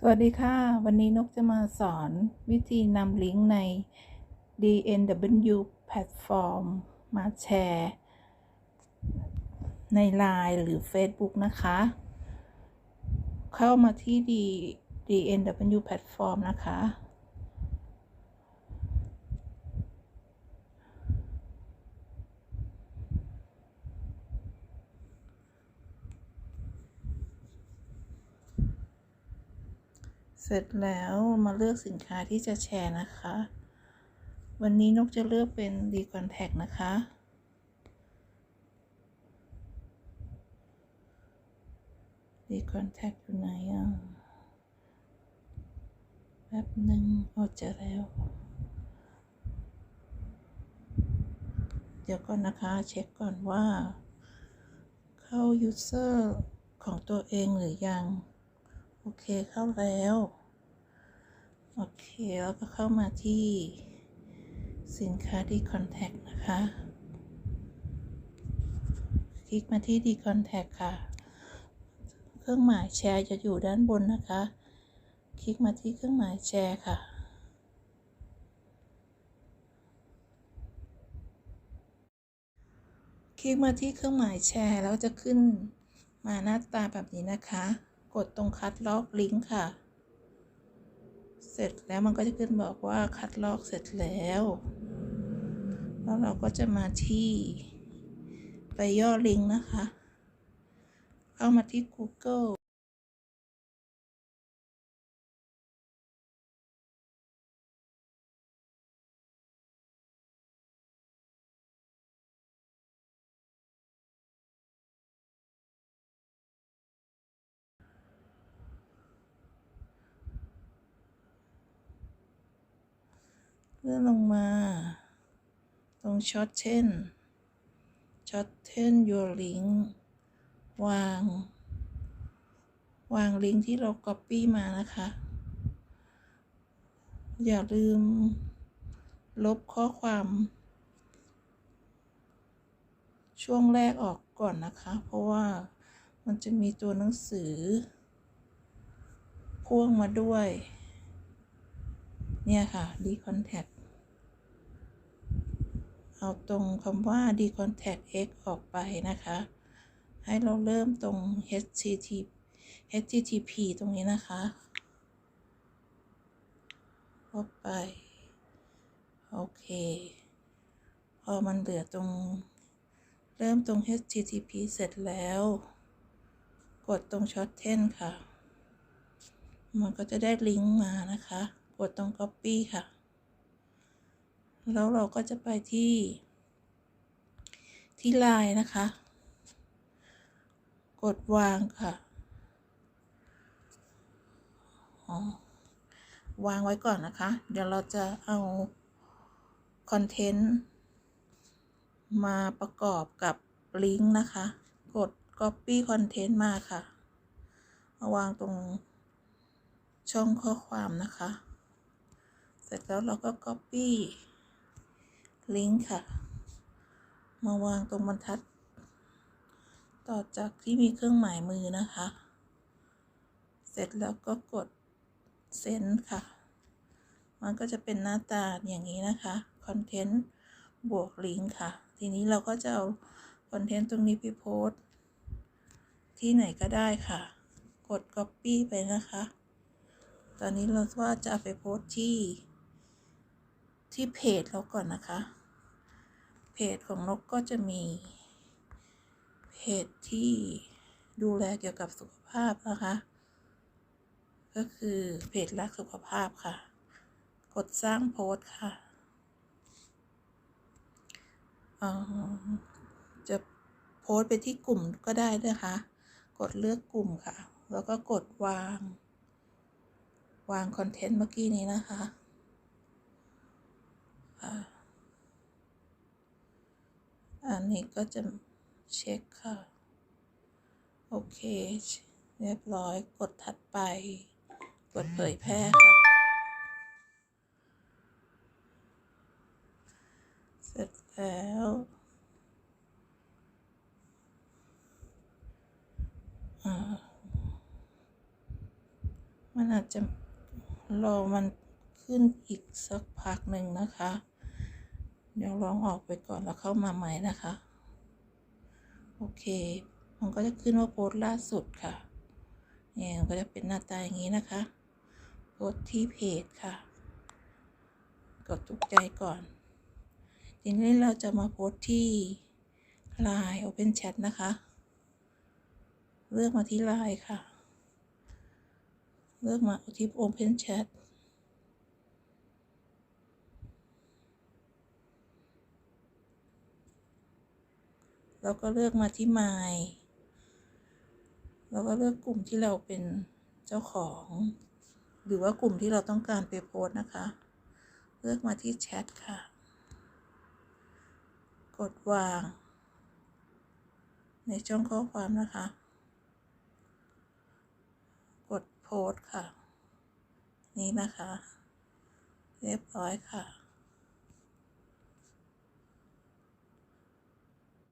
สวัสดีค่ะ วันนี้นกจะมาสอนวิธีนำลิงก์ใน DNW Platform มาแชร์ ใน Line หรือ Facebook นะคะ เข้ามาที่ D DNW Platform นะคะ เสร็จแล้วมาเลือกสินค้าที่จะแชร์นะคะ วันนี้นกจะเลือกเป็น D Contact นะคะ D Contact อยู่ไหนอะแป๊บหนึ่งเอาเจอแล้ว เดี๋ยวก่อนนะคะ เช็คก่อนว่า เข้า user ของตัวเองหรือยัง โอเคเข้าแล้ว โอเคแล้วก็เข้ามาที่สินค้าดีคอนแทคนะคะ คลิกมาที่ดีคอนแทคค่ะ เครื่องหมายแชร์จะอยู่ด้านบนนะคะ คลิกมาที่เครื่องหมายแชร์ค่ะคลิกมาที่เครื่องหมายแชร์แล้วจะขึ้นมาหน้าตาแบบนี้นะคะ ดตรงคัดลอกลิงก์ค่ะ เสร็จแล้วมันก็จะขึ้นบอกว่าคัดลอกเสร็จแล้ว แล้วเราก็จะมาที่ไปย่อลิงก์นะคะ เข้ามาที่ Google ลื่อนลงมา ตรงช็อตเช่นช็อตเช่น your link วาง วางลิงก์ที่เรา Copy มานะคะ อย่าลืม ลบข้อความ ช่วงแรกออกก่อนนะคะ เพราะว่ามันจะมีตัวหนังสือ พ่วงมาด้วย เนี่ยค่ะ decontact เอาตรงคำว่า decontact x ออกไปนะคะ ให้เราเริ่มตรง http http ตรงนี้นะคะเข้าไป โอเค พอมันเหลือตรง เริ่มตรง http เสร็จแล้ว กดตรง short 10ค่ะ มันก็จะได้ลิงก์มานะคะ กดตรง copy ค่ะ แล้วเราก็จะไปที่ ที่ไลน์นะคะ กดวางค่ะวางไว้ก่อนนะคะ เดี๋ยวเราจะเอาคอนเทนต์มาประกอบกับลิงก์นะคะ กด copy content มาค่ะมาวางตรงช่องข้อความนะคะ เสร็จแล้วเราก็ copy ลิงก์ค่ะ มาวางตรงบรรทัด ต่อจากที่มีเครื่องหมายมือนะคะ เสร็จแล้วก็กดเซนค่ะ มันก็จะเป็นหน้าตาอย่างนี้นะคะคอนเทนต์บวกลิงก์ค่ะ ทีนี้เราก็จะเอาคอนเทนต์ตรงนี้ไปโพสต์ที่ไหนก็ได้ค่ะ กด Copy ไปนะคะ ตอนนี้เราว่าจะไปโพสต์ที่ ที่เพจเราก่อนนะคะ เพจของนกก็จะมี เพจที่ดูแลเกี่ยวกับสุขภาพนะคะ ก็คือเพจรักสุขภาพค่ะ กดสร้างโพสต์ค่ะจะโพสต์ไปที่กลุ่มก็ได้นะคะ กดเลือกกลุ่มค่ะ แล้วก็กดวาง วางคอนเทนต์เมื่อกี้นี้นะคะ อันนี้ก็จะเช็คค่ะ โอเค เรียบร้อยกดถัดไป กดเผยแพร่ค่ะ เสร็จแล้วมันอาจจะรอมัน ขึ้นอีกสักพักหนึ่งนะคะ เดี๋ยวลองออกไปก่อนแล้วเข้ามาใหม่นะคะ โอเค มันก็จะขึ้นว่าโพสต์ล่าสุดค่ะเนี่ยมันก็จะเป็นหน้าตาอย่างนี้นะคะโพสต์ที่เพจค่ะ กดถูกใจก่อน ทีนี้เราจะมาโพสต์ที่ Line Open Chat นะคะ เลือกมาที่ Line ค่ะ เลือกมาที่ Open Chat แล้วก็เลือกมาที่ My แล้วก็เลือกกลุ่มที่เราเป็นเจ้าของ หรือว่ากลุ่มที่เราต้องการไปโพสนะคะ เลือกมาที่แชทค่ะ กดวาง ในช่องข้อความนะคะ กดโพสค่ะ นี่นะคะ เรียบร้อยค่ะ